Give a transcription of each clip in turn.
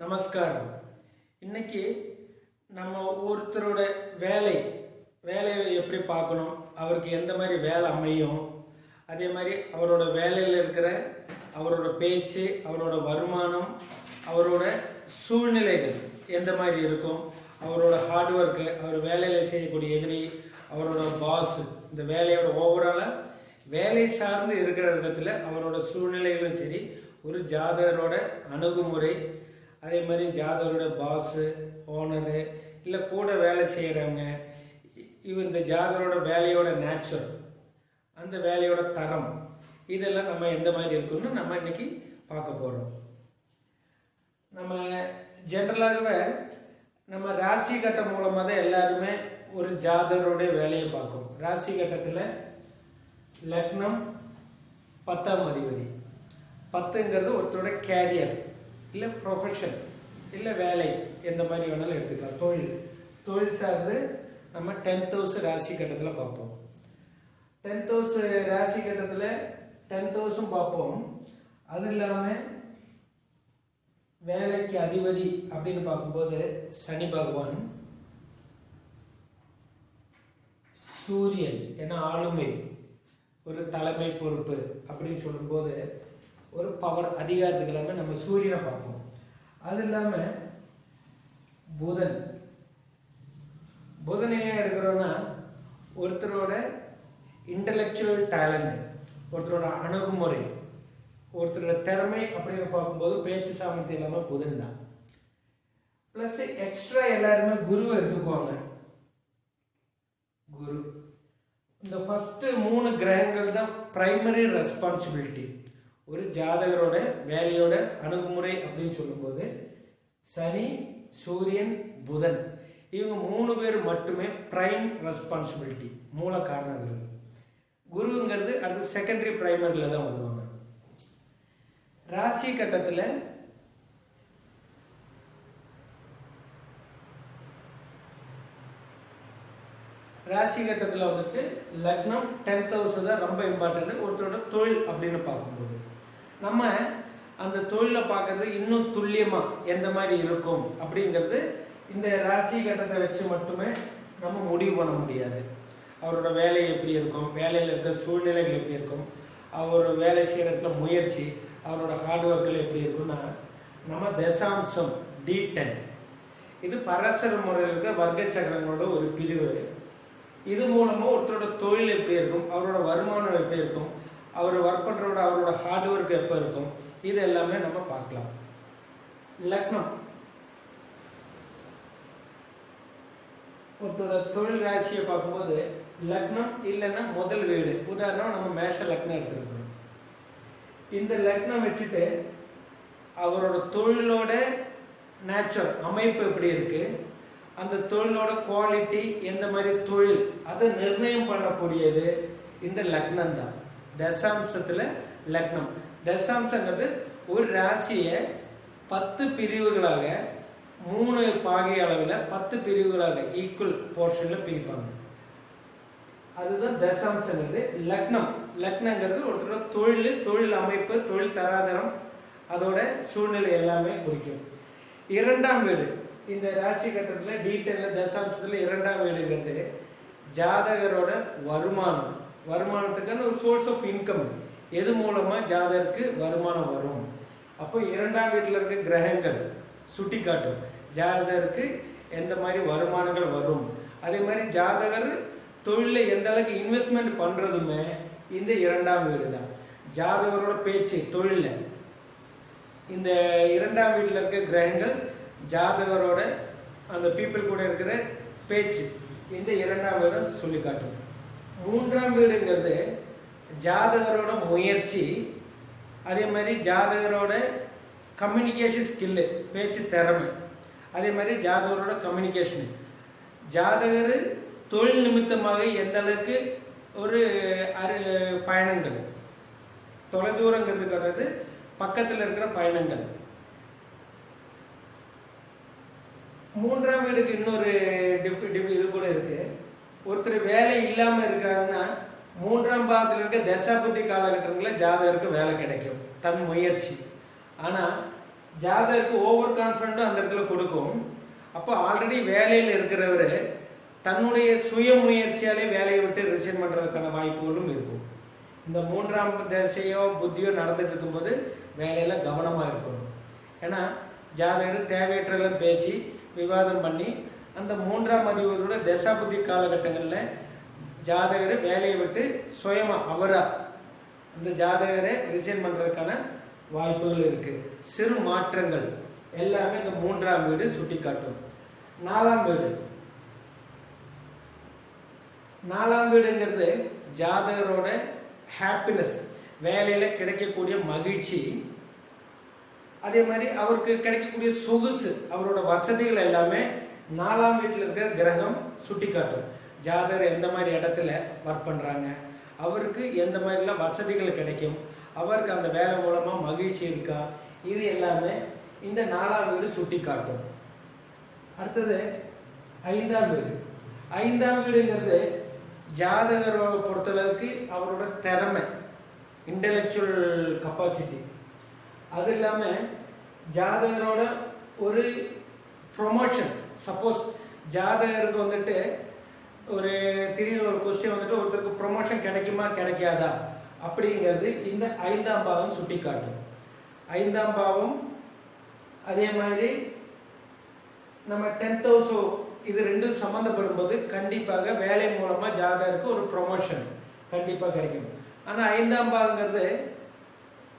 நமஸ்காரம். இன்னைக்கு நம்ம ஒருத்தரோட வேலை வேலையை எப்படி பார்க்கணும் அவருக்கு எந்த மாதிரி வேலை அமையும் அதே மாதிரி அவரோட வேலையில் இருக்கிற அவரோட பேச்சு அவரோட வருமானம் அவரோட சூழ்நிலைகள் எந்த மாதிரி இருக்கும் அவரோட ஹார்ட் ஒர்க்கு அவர் வேலையில் செய்யக்கூடிய எதிரி அவரோட பாஸ் இந்த வேலையோட ஓவராலாக வேலை சார்ந்து இருக்கிற இடத்துல அவரோட சூழ்நிலைகளும் சரி ஒரு ஜாதகரோட அணுகுமுறை அதே மாதிரி ஜாதகரோட பாஸு ஓனரு இல்லை கூட வேலை செய்கிறவங்க இவ இந்த ஜாதகரோட வேலையோட நேச்சுரல் அந்த வேலையோட தரம் இதெல்லாம் நம்ம எந்த மாதிரி இருக்குன்னு நம்ம இன்னைக்கு பார்க்க போகிறோம் நம்ம ஜென்ரலாகவே நம்ம ராசி கட்டம் மூலமாக தான் எல்லாருமே ஒரு ஜாதகருடைய வேலையை பார்க்கும் ராசி கட்டத்தில் லக்னம் பத்தாம் அதிபதி. பத்துங்கிறது ஒருத்தரோட கேரியர் இல்லை ப்ரொஃபஷன் இல்லை வேலை எந்த மாதிரி வேணாலும் எடுத்துக்கலாம். தொழில். தொழில் சார்ந்து நம்ம டென்த் ஹவுஸ் ராசி கட்டத்தில் பார்ப்போம். டென்த் ஹவுஸ் ராசி கட்டத்தில் டென்த் ஹவுஸும் பார்ப்போம். அது இல்லாமல் வேலைக்கு அதிபதி அப்படின்னு பார்க்கும்போது சனி பகவான் சூரியன் ஏன்னா ஆளுமை ஒரு தலைமை பொறுப்பு அப்படின்னு சொல்லும்போது ஒரு பவர் அதிகாரத்துக்கு எல்லாமே நம்ம சூரியனை பார்ப்போம். அது இல்லாமல் புதன். புதன் ஏன் எடுக்கிறோன்னா ஒருத்தரோட இன்டலெக்சுவல் டேலண்ட் ஒருத்தரோட அணுகுமுறை ஒருத்தரோட திறமை அப்படின்னு பார்க்கும்போது பேச்சு சாமர்த்தியம் இல்லாமல் புதன் தான். ப்ளஸ் எக்ஸ்ட்ரா எல்லாருமே குருவை எடுத்துக்குவாங்க. குரு. இந்த ஃபஸ்ட்டு மூணு கிரகங்கள் தான் ப்ரைமரி ரெஸ்பான்சிபிலிட்டி ஒரு ஜாதகரோட வேலையோட அணுகுமுறை அப்படின்னு சொல்லும்போது சனி சூரியன் புதன் இவங்க மூணு பேர் மட்டுமே பிரைம் ரெஸ்பான்சிபிலிட்டி மூல காரணங்கள் குருங்கிறது அடுத்து செகண்டரி பிரைமரியில் தான் வருவாங்க. ராசி கட்டத்தில் ராசி கட்டத்தில் வந்துட்டு லக்னம் டென்த் ஹவுஸ் தான் ரொம்ப இம்பார்ட்டன்ட் ஒருத்தரோட தொழில் அப்படின்னு பார்க்கும்போது. நம்ம அந்த தொழிலை பார்க்கறது இன்னும் துல்லியமாக எந்த மாதிரி இருக்கும் அப்படிங்கிறது இந்த ராசி கட்டத்தை வச்சு மட்டுமே நம்ம முடிவு பண்ண முடியாது. அவரோட வேலை எப்படி இருக்கும்? வேலையில் இருக்கிற சூழ்நிலைகள் எப்படி இருக்கும்? அவர் வேலை செய்கிற இடத்துல முயற்சி அவரோட ஹார்ட் ஒர்க்கில் எப்படி இருக்கும்னா நம்ம தசாம்சம் டி டென் இது பராசர முறையில் இருக்க வர்க்க சக்கரங்களோட ஒரு பிரிவு. இது மூலமாக ஒருத்தரோட தொழில் எப்படி இருக்கும்? அவரோட வருமானம் எப்படி இருக்கும்? அவர் ஒர்க் பண்ணுறவோட அவரோட ஹார்ட் ஒர்க் எப்போ இருக்கும்? இது எல்லாமே நம்ம பார்க்கலாம். லக்னம். ஒருத்தரோட தொழில் ராசியை பார்க்கும்போது லக்னம் இல்லைன்னா முதல் வீடு. உதாரணம் நம்ம மேஷ லக்னம் எடுத்துருக்கோம். இந்த லக்னம் வச்சுட்டு அவரோட தொழிலோட நேச்சர் அமைப்பு எப்படி இருக்கு? அந்த தொழிலோட குவாலிட்டி எந்த மாதிரி தொழில் அதை நிர்ணயம் பண்ணக்கூடியது இந்த லக்னம் தான் தசாம்சத்துல லக்னம். தசாம்சங்கிறது ஒரு ராசியை பத்து பிரிவுகளாக மூணு பாகை அளவில் பத்து பிரிவுகளாக ஈக்குவல் போர்ஷன்ல பிரிப்பாங்க. அதுதான் தசாம்சங்கிறது. லக்னம். லக்னங்கிறது ஒருத்தரோட தொழில் தொழில் அமைப்பு தொழில் தராதரம் அதோட சூழ்நிலை எல்லாமே குறிக்கும். இரண்டாம் வீடு. இந்த ராசி கட்டத்தில் டீட்டெயிலில் தசாம்சத்தில் இரண்டாம் வீடுங்கிறது ஜாதகரோட வருமானம். வருமானத்துக்கான ஒரு சோர்ஸ் ஆஃப் இன்கம் எது மூலமாக ஜாதகருக்கு வருமானம் வரும்? அப்போ இரண்டாம் வீட்டில் இருக்க கிரகங்கள் சுட்டி காட்டும் ஜாதகருக்கு எந்த மாதிரி வருமானங்கள் வரும்? அதே மாதிரி ஜாதகர் தொழிலில் எந்த அளவுக்கு இன்வெஸ்ட்மெண்ட் பண்ணுறதுமே இந்த இரண்டாம் வீடு தான். ஜாதகரோட பேச்சு தொழிலில். இந்த இரண்டாம் வீட்டில் இருக்க கிரகங்கள் ஜாதகரோட அந்த பீப்புள் கூட இருக்கிற பேச்சு இந்த இரண்டாம் வீடு சொல்லி காட்டும் மூன்றாம் வீடுங்கிறது ஜாதகரோட முயற்சி அதே மாதிரி ஜாதகரோட கம்யூனிகேஷன் ஸ்கில்லு பேச்சு திறமை. அதே மாதிரி ஜாதகரோட கம்யூனிகேஷன் ஜாதகர் தொழில் நிமித்தமாக எந்த அளவுக்கு ஒரு அரு பயணங்கள் தொலைதூரங்கிறது கிடையாது பக்கத்தில் இருக்கிற பயணங்கள். மூன்றாம் வீடுக்கு இன்னொரு டிப் டிப் இது கூட இருக்குது ஒருத்தர் வேலை இல்லாம இருக்காருன்னா மூன்றாம் பாகத்தில் இருக்க தசாபதி காலகட்டங்களில் ஜாதகருக்கு வேலை கிடைக்கும். தன் முயற்சி. ஆனா ஜாதகருக்கு ஓவர் கான்ஃபிடண்ட்டும் அந்த இடத்துல கொடுக்கும். அப்போ ஆல்ரெடி வேலையில் இருக்கிறவர் தன்னுடைய சுய முயற்சியாலே வேலையை விட்டு ரிசைன் பண்ணுறதுக்கான வாய்ப்புகளும் இருக்கும். இந்த மூன்றாம் திசையோ புத்தியோ நடந்துட்டு இருக்கும்போது வேலையில கவனமாக இருக்கணும். ஏன்னா ஜாதகர் தேவையற்றெல்லாம் பேசி விவாதம் பண்ணி அந்த மூன்றாம் அதிபரோட தசா காலகட்டங்களில் ஜாதகரை வேலையை விட்டு சுயமாக அவராக அந்த ஜாதகரை ரிசைன் பண்ணுறதுக்கான வாய்ப்புகள் இருக்கு. சிறு மாற்றங்கள் எல்லாமே இந்த மூன்றாம் வீடு சுட்டி காட்டும் நாலாம் வீடு. நாலாம் வீடுங்கிறது ஜாதகரோட ஹாப்பினஸ் வேலையில கிடைக்கக்கூடிய மகிழ்ச்சி. அதே மாதிரி அவருக்கு கிடைக்கக்கூடிய சொகுசு அவரோட வசதிகள் எல்லாமே நாலாம் வீட்டில் இருக்கிற கிரகம் சுட்டி காட்டும் ஜாதகர் எந்த மாதிரி இடத்துல ஒர்க் பண்ணுறாங்க அவருக்கு எந்த மாதிரிலாம் வசதிகள் கிடைக்கும்? அவருக்கு அந்த வேலை மூலமாக மகிழ்ச்சி இருக்கா? இது எல்லாமே இந்த நாலாம் வீடு சுட்டி காட்டும் அடுத்தது ஐந்தாம் வீடு. ஐந்தாம் வீடுங்கிறது ஜாதகரோட பொறுத்தளவுக்கு அவரோட திறமை இன்டெலெக்சுவல் கப்பாசிட்டி அது இல்லாமல் ஜாதகரோட ஒரு ப்ரொமோஷன் சப்போஸ் ஜாதகருக்கு வந்துட்டு ஒரு திடீர்னு ஒரு கொஸ்டின் வந்துட்டு ஒருத்தருக்கு ப்ரொமோஷன் கிடைக்குமா கிடைக்காதா? அப்படிங்கிறது இந்த ஐந்தாம் பாவம் சுட்டி காட்டும் ஐந்தாம் பாவம் அதே மாதிரி நம்ம டென்த் ஹவுஸோ இது ரெண்டும் சம்மந்தப்படும் போது கண்டிப்பாக வேலை மூலமாக ஜாதகருக்கு ஒரு ப்ரொமோஷன் கண்டிப்பாக கிடைக்கும். ஆனால் ஐந்தாம் பாவங்கிறது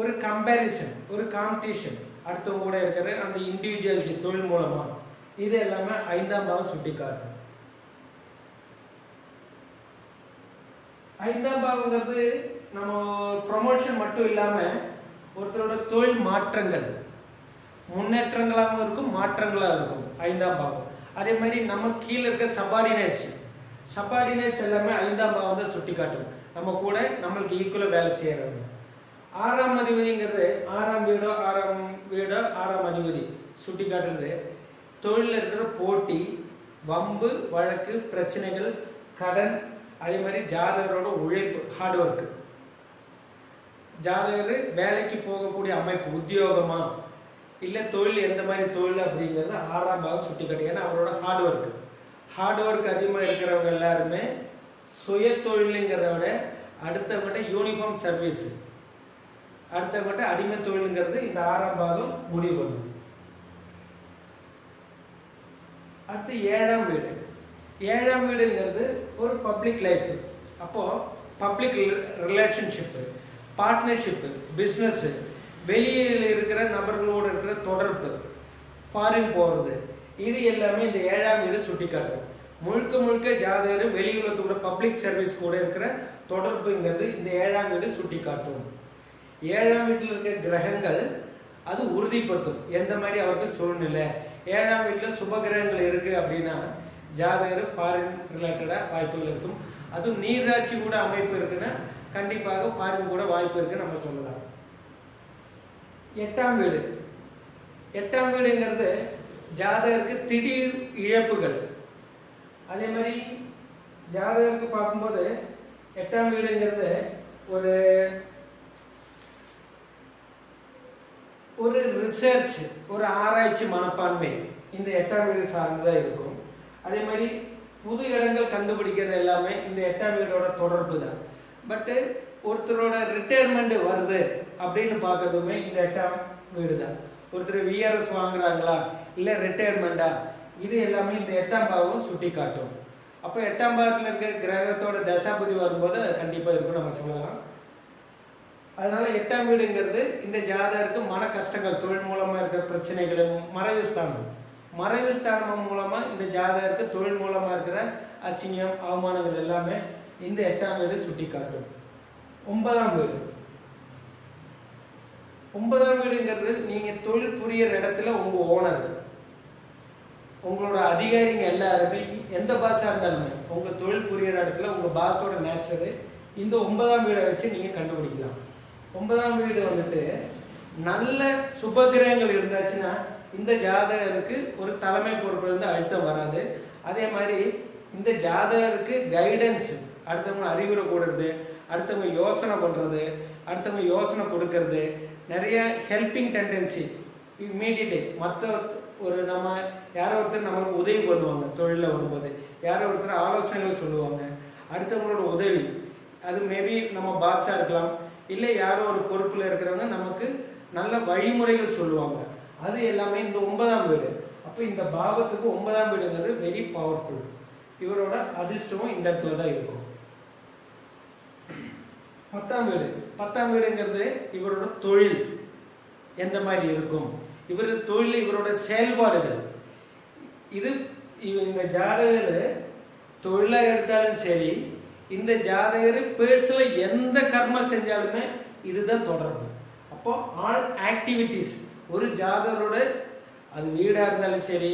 ஒரு கம்பேரிசன் ஒரு காம்படிஷன் அடுத்தவங்க கூட இருக்கிற அந்த இண்டிவிஜுவாலிட்டி தொழில் மூலமாக இது எல்லாமே ஐந்தாம் பாவம் சுட்டி காட்டும் ஐந்தாம் பாவங்கிறது நம்ம ப்ரொமோஷன் மட்டும் இல்லாம ஒருத்தரோட தொழில் மாற்றங்கள் முன்னேற்றங்களாகவும் இருக்கும் மாற்றங்களாக இருக்கும். ஐந்தாம் பாவம் அதே மாதிரி நம்ம கீழே இருக்க சபார்டினேட்ஸ் சபார்டினேட்ஸ் எல்லாமே ஐந்தாம் பாவம் தான் சுட்டி காட்டும் நம்ம கூட நம்மளுக்கு ஈக்குவலாக வேலை செய்யறவங்க ஆறாம் அதிபதிங்கிறது ஆறாம் வீடோ ஆறாம் வீடோ ஆறாம் அதிபதி சுட்டி காட்டுறது தொழிலில் இருக்கிற போட்டி வம்பு வழக்கு பிரச்சனைகள் கடன் அதே மாதிரி ஜாதகரோட உழைப்பு ஹார்ட் ஒர்க் ஜாதகர் வேலைக்கு போகக்கூடிய அமைப்பு உத்தியோகமா? இல்லை தொழில் எந்த மாதிரி தொழில் அப்படிங்கிறது ஆறாம் பாகம் சுட்டி காட்டு ஏன்னா அவரோட ஹார்ட் ஒர்க் ஹார்ட் ஒர்க் அதிகமாக இருக்கிறவங்க எல்லாருமே சுய தொழிலுங்கிறத விட அடுத்தவங்கள்ட்ட யூனிஃபார்ம் சர்வீஸ் அடுத்தவங்கள்ட்ட அடிமை தொழிலுங்கிறது இந்த ஆறாம் பாகம் முடிவு பண்ணுது. அடுத்து ஏழாம் வீடு. ஏழாம் வீடுங்கிறது ஒரு பப்ளிக் லைஃப் அப்போ பப்ளிக் ரிலேஷன்ஷிப்பு பார்ட்னர்ஷிப்பு பிஸ்னஸ்ஸு வெளியில் இருக்கிற நபர்களோடு இருக்கிற தொடர்பு ஃபாரின் போகிறது இது எல்லாமே இந்த ஏழாம் வீடு சுட்டி காட்டும் முழுக்க முழுக்க ஜாதகர் வெளியுலகத்தோட பப்ளிக் சர்வீஸ் கூட இருக்கிற தொடர்புங்கிறது இந்த ஏழாம் வீடு சுட்டி காட்டும் ஏழாம் வீட்டில் இருக்கிற கிரகங்கள் அது உறுதிப்படுத்தும். எந்த மாதிரி அவருக்கு சூழ்நிலை? ஏழாம் வீட்டில் சுப கிரகங்கள் இருக்கு அப்படின்னா ஜாதகர் ஃபாரின் ரிலேட்டடா வாய்ப்புகள் இருக்கும். அதுவும் நீர்ராட்சி கூட அமைப்பு இருக்குன்னா கண்டிப்பாக ஃபாரின் கூட வாய்ப்பு இருக்குன்னு நம்ம சொல்லலாம். எட்டாம் வீடு. எட்டாம் வீடுங்கிறது ஜாதகருக்கு திடீர் இழப்புகள். அதே மாதிரி ஜாதகருக்கு பார்க்கும்போது எட்டாம் வீடுங்கிறது ஒரு ஒரு ரிசர்ச் ஒரு ஆராய்ச்சி மனப்பான்மை இந்த எட்டாம் வீடு சார்ந்துதான் இருக்கும். அதே மாதிரி புது இடங்கள் கண்டுபிடிக்கிறது எல்லாமே இந்த எட்டாம் வீடோட தொடர்பு தான். பட்டு ஒருத்தரோட ரிட்டையர்மெண்ட் வருது அப்படின்னு பார்க்கறதுமே இந்த எட்டாம் வீடு தான். ஒருத்தர் விஆர்எஸ் வாங்குறாங்களா? இல்லை ரிட்டையர்மெண்டா இது எல்லாமே இந்த எட்டாம் பாவம் சுட்டி காட்டும் அப்போ எட்டாம் பாவத்தில் இருக்கிற கிரகத்தோட தசாபதி வரும்போது அது கண்டிப்பாக இருக்கும். நம்ம சொல்லலாம். அதனால எட்டாம் வீடுங்கிறது இந்த ஜாதகருக்கு மன கஷ்டங்கள் தொழில் மூலமா இருக்கிற பிரச்சனைகள் மறைவு ஸ்தானம். மறைவு ஸ்தானம் மூலமா இந்த ஜாதகருக்கு தொழில் மூலமா இருக்கிற அசிங்கம் அவமானங்கள் எல்லாமே இந்த எட்டாம் வீடு சுட்டி காட்டும் ஒன்பதாம் வீடு. ஒன்பதாம் வீடுங்கிறது நீங்க தொழில் புரியற இடத்துல உங்க ஓனர் உங்களோட அதிகாரிங்க எல்லாருமே எந்த பாஷா இருந்தாலுமே உங்க தொழில் புரியற இடத்துல உங்க பாஸோட நேச்சரு இந்த ஒன்பதாம் வீடை வச்சு நீங்க கண்டுபிடிக்கலாம். ஒன்பதாம் வீடு வந்துட்டு நல்ல சுபகிரகங்கள் இருந்தாச்சுன்னா இந்த ஜாதகருக்கு ஒரு தலைமை பொறுப்பு இருந்து அழுத்தம் வராது. அதே மாதிரி இந்த ஜாதகருக்கு கைடன்ஸ் அடுத்தவங்க அறிவுரை கொடுறது அடுத்தவங்க யோசனை பண்றது அடுத்தவங்க யோசனை கொடுக்கறது நிறைய ஹெல்பிங் டெண்டன்சி இம்மீடியட்டு மற்ற ஒரு நம்ம யாரோ ஒருத்தர் நம்மளுக்கு உதவி பண்ணுவாங்க தொழிலில் வரும்போது. யாரோ ஒருத்தர் ஆலோசனைகள் சொல்லுவாங்க அடுத்தவங்களோட உதவி. அது மேபி நம்ம பாஸாக இருக்கலாம் இல்லை யாரோ ஒரு பொறுப்பில் இருக்கிறவங்க நமக்கு நல்ல வழிமுறைகள் சொல்லுவாங்க. அது எல்லாமே இந்த ஒன்பதாம் வீடு. அப்போ இந்த பாவத்துக்கு ஒன்பதாம் வீடுங்கிறது வெரி பவர்ஃபுல் இவரோட அதிர்ஷ்டமும் இந்த இடத்துல தான் இருக்கும். பத்தாம் வீடு. பத்தாம் வீடுங்கிறது இவரோட தொழில் எந்த மாதிரி இருக்கும்? இவர் தொழில் இவரோட செயல்பாடுகள். இது இவ- இந்த ஜாதகர் தொழிலாக எடுத்தாலும் சரி இந்த ஜாதகர் பேர்ஸில் எந்த கர்மம் செஞ்சாலுமே இதுதான் தொடர்பு. அப்போ ஆல் ஆக்டிவிட்டீஸ் ஒரு ஜாதகரோட அது வீடாக இருந்தாலும் சரி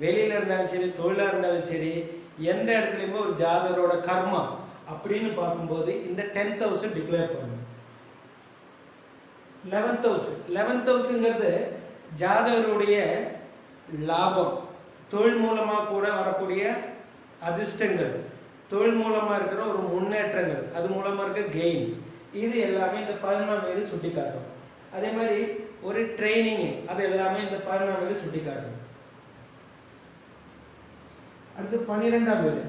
வெளியில இருந்தாலும் சரி தொழிலாக இருந்தாலும் சரி எந்த இடத்துலையுமே ஒரு ஜாதகரோட கர்மா அப்படின்னு பார்க்கும்போது இந்த டென் தௌசண்ட் டிக்ளேர் பண்ணும் லெவன்த் ஹவுஸ் லெவன்த் ஹவுஸுங்கிறது ஜாதகருடைய லாபம். தொழில் மூலமா கூட வரக்கூடிய அதிர்ஷ்டங்கள். தொழில் மூலமாக இருக்கிற ஒரு முன்னேற்றங்கள் அது மூலமாக இருக்கிற கெயின் இது எல்லாமே இந்த பதினொன்றாம் வீடு சுட்டி காட்டும் அதே மாதிரி ஒரு ட்ரைனிங்கு அது எல்லாமே இந்த பதினொன்றாம் வீடு சுட்டி காட்டும் அடுத்து பன்னிரெண்டாம் வீடு.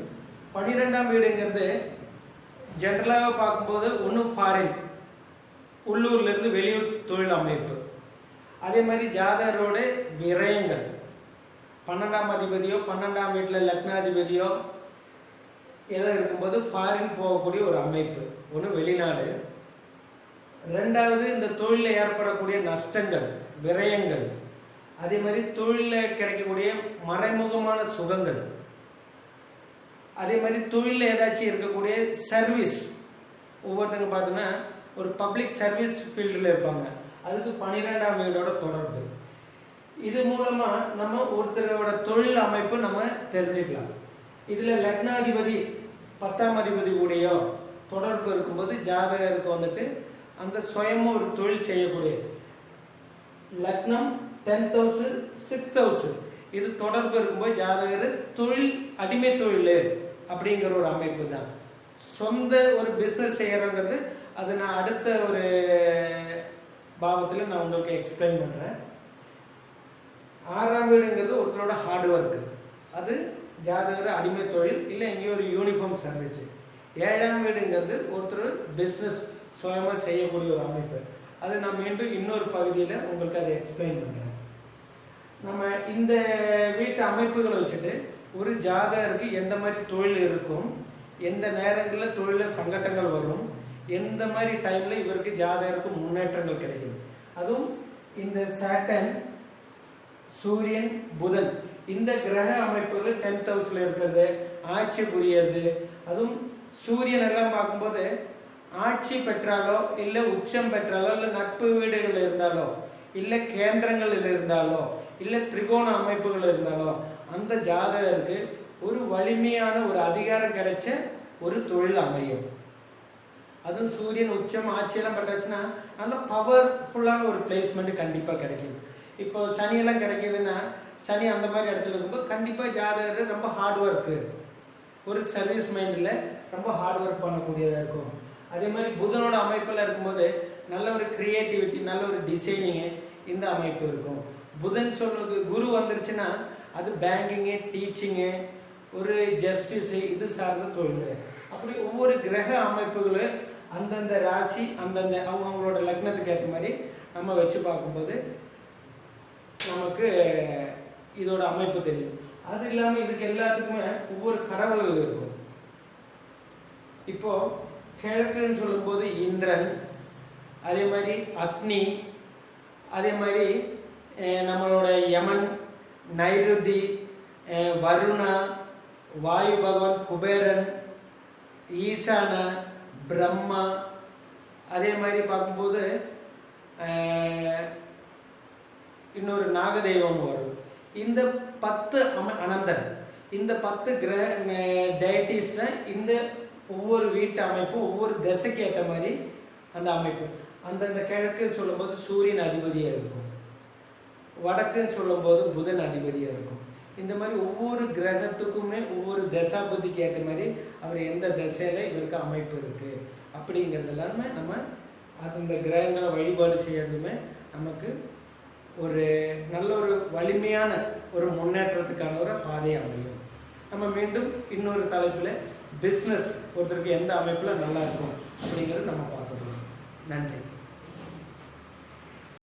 பன்னிரெண்டாம் வீடுங்கிறது ஜென்ரலாக பார்க்கும்போது ஒன்று ஃபாரின் உள்ளூர்லேருந்து வெளியூர் தொழில் அமைப்பு. அதே மாதிரி ஜாதகரோட விரயங்கள். பன்னெண்டாம் அதிபதியோ பன்னெண்டாம் வீட்டில் லக்னாதிபதியோ ஏதோ இருக்கும்போது ஃபாரின் போகக்கூடிய ஒரு அமைப்பு ஒன்று வெளிநாடு. ரெண்டாவது இந்த தொழிலில் ஏற்படக்கூடிய நஷ்டங்கள் விரயங்கள். அதே மாதிரி தொழிலில் கிடைக்கக்கூடிய மறைமுகமான சுகங்கள். அதே மாதிரி தொழிலில் ஏதாச்சும் இருக்கக்கூடிய சர்வீஸ் ஒவ்வொருத்தங்க பார்த்தோன்னா ஒரு பப்ளிக் சர்வீஸ் ஃபீல்டில் இருப்பாங்க. அதுக்கு பன்னிரெண்டாம் வீடோட தொடர்பு. இது மூலமாக நம்ம ஒருத்தரோட தொழில் அமைப்பு நம்ம தெரிஞ்சுக்கலாம். இதுல லக்னாதிபதி பத்தாம் அதிபதி கூடயோ தொடர்பு இருக்கும்போது ஜாதகருக்கு வந்துட்டு அந்த சுயமும் ஒரு தொழில் செய்யக்கூடிய லக்னம் டென் தௌசண்ட் சிக்ஸ் தௌசண்ட் இது தொடர்பு இருக்கும்போது ஜாதகர் தொழில் அடிமை தொழில் அப்படிங்கிற ஒரு அமைப்பு தான். சொந்த ஒரு பிஸ்னஸ் செய்யறங்கிறது அது நான் அடுத்த ஒரு பாவத்தில் நான் உங்களுக்கு எக்ஸ்பிளைன் பண்ணுறேன் ஆறாம் வீடுங்கிறது ஒருத்தரோட ஹார்ட் ஒர்க்கு அது ஜாதகர் அடிமை தொழில் இல்லை எங்கேயோ ஒரு யூனிஃபார்ம் சர்வீஸ் ஏழாம் வீடுங்கிறது ஒருத்தர் பிஸ்னஸ் சுயமாக செய்யக்கூடிய ஒரு அமைப்பு. அது நான் மீண்டும் இன்னொரு பகுதியில் உங்களுக்கு அதை எக்ஸ்பிளைன் பண்ணுறேன் நம்ம இந்த வீட்டு அமைப்புகளை வச்சுட்டு ஒரு ஜாதகருக்கு எந்த மாதிரி தொழில் இருக்கும் எந்த நேரங்களில் தொழிலில் சங்கடங்கள் வரும் எந்த மாதிரி டைமில் இவருக்கு ஜாதகருக்கு முன்னேற்றங்கள் கிடைக்கும். அதுவும் இந்த சாட்டன் சூரியன் புதன் இந்த கிரக அமைப்புகள் டென்த் ஹவுஸ்ல இருக்கிறது ஆட்சி புரியறது. அதுவும் சூரியன் எல்லாம் பார்க்கும்போது ஆட்சி பெற்றாலோ இல்லை உச்சம் பெற்றாலோ இல்லை நட்பு வீடுகள் இருந்தாலோ இல்லை கேந்திரங்களில் இருந்தாலோ இல்லை திரிகோண அமைப்புகள் இருந்தாலோ அந்த ஜாதகருக்கு ஒரு வலிமையான ஒரு அதிகாரம் கிடைச்ச ஒரு தொழில் அமையும். அதுவும் சூரியன் உச்சம் ஆட்சியெல்லாம் பெற்றாச்சுன்னா நல்ல பவர்ஃபுல்லான ஒரு பிளேஸ்மெண்ட் கண்டிப்பாக கிடைக்கும். இப்போ சனியெல்லாம் கிடைக்குதுன்னா சனி அந்த மாதிரி இடத்துல இருக்கும்போது கண்டிப்பாக ஜாதகர் ரொம்ப ஹார்ட் ஒர்க்கு ஒரு சர்வீஸ் மைண்டில் ரொம்ப ஹார்ட் ஒர்க் பண்ணக்கூடியதாக இருக்கும். அதே மாதிரி புதனோட அமைப்பில் இருக்கும்போது நல்ல ஒரு கிரியேட்டிவிட்டி நல்ல ஒரு டிசைனிங்கு இந்த அமைப்பு இருக்கும். புதன் சொல்றது குரு வந்துருச்சுன்னா அது பேங்கிங்கு டீச்சிங்கு ஒரு ஜஸ்டிஸு இது சார்ந்த தொழில். அப்படி ஒவ்வொரு கிரக அமைப்புகளும் அந்தந்த ராசி அந்தந்த அவங்கவுங்களோட லக்னத்துக்கு ஏற்ற மாதிரி நம்ம வச்சு பார்க்கும்போது நமக்கு இதோட அமைப்பு தெரியும். அது இல்லாமல் இதுக்கு எல்லாத்துக்குமே ஒவ்வொரு கடவுள்கள் இருக்கும். இப்போ கிழக்குன்னு சொல்லும்போது இந்திரன் அதே மாதிரி அக்னி அதே மாதிரி நம்மளோட யமன் நைருதி வருணா வாயு பகவான் குபேரன் ஈசான பிரம்மா அதே மாதிரி பார்க்கும்போது இன்னொரு நாகதெய்வம் வரும். இந்த பத்து அம அனந்தன் இந்த பத்து கிரக டயட்டிஸை இந்த ஒவ்வொரு வீட்டு அமைப்பும் ஒவ்வொரு திசைக்கு ஏற்ற மாதிரி அந்த அமைப்பு. அந்தந்த கிழக்கு சொல்லும்போது சூரியன் அதிபதியாக இருக்கும். வடக்குன்னு சொல்லும்போது புதன் அதிபதியாக இருக்கும். இந்த மாதிரி ஒவ்வொரு கிரகத்துக்குமே ஒவ்வொரு தசாபதிக்கு ஏற்ற மாதிரி அவர் எந்த திசையில இவருக்கு அமைப்பு இருக்குது அப்படிங்கிறது எல்லாமே நம்ம அந்த கிரகங்களை வழிபாடு செய்யறதுமே நமக்கு ஒரு நல்ல ஒரு வலிமையான ஒரு முன்னேற்றத்துக்கான ஒரு பாதை அமையும். நம்ம மீண்டும் இன்னொரு தலைப்பில் பிஸ்னஸ் ஒருத்தருக்கு எந்த அமைப்பில் நல்லா இருக்கும் அப்படிங்கிறது நம்ம பார்க்க போகிறோம் நன்றி.